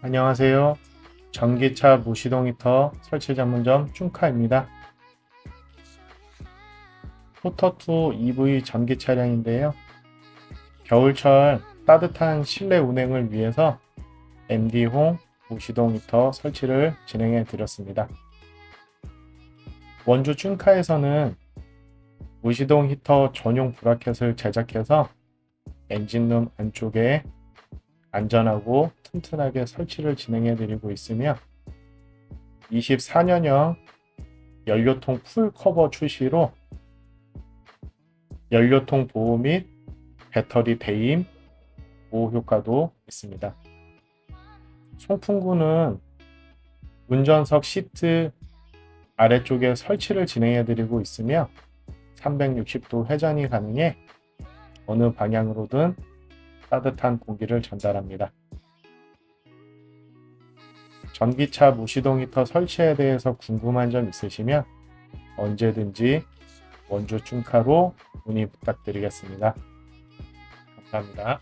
안녕하세요. 전기차 무시동 히터 설치 전문점 쭝카입니다. 포터2 EV 전기 차량인데요. 겨울철 따뜻한 실내 운행을 위해서 MD홍 무시동 히터 설치를 진행해 드렸습니다. 원주 쭝카에서는 무시동 히터 전용 브라켓을 제작해서 엔진룸 안쪽에 안전하고 튼튼하게 설치를 진행해 드리고 있으며 24년형 연료통 풀 커버 출시로 연료통 보호 및 배터리 대임 보호 효과도 있습니다. 송풍구는 운전석 시트 아래쪽에 설치를 진행해 드리고 있으며 360도 회전이 가능해 어느 방향으로든 따뜻한 공기를 전달합니다. 전기차 무시동 히터 설치에 대해서 궁금한 점 있으시면 언제든지 원주 쭝카로 문의 부탁드리겠습니다. 감사합니다.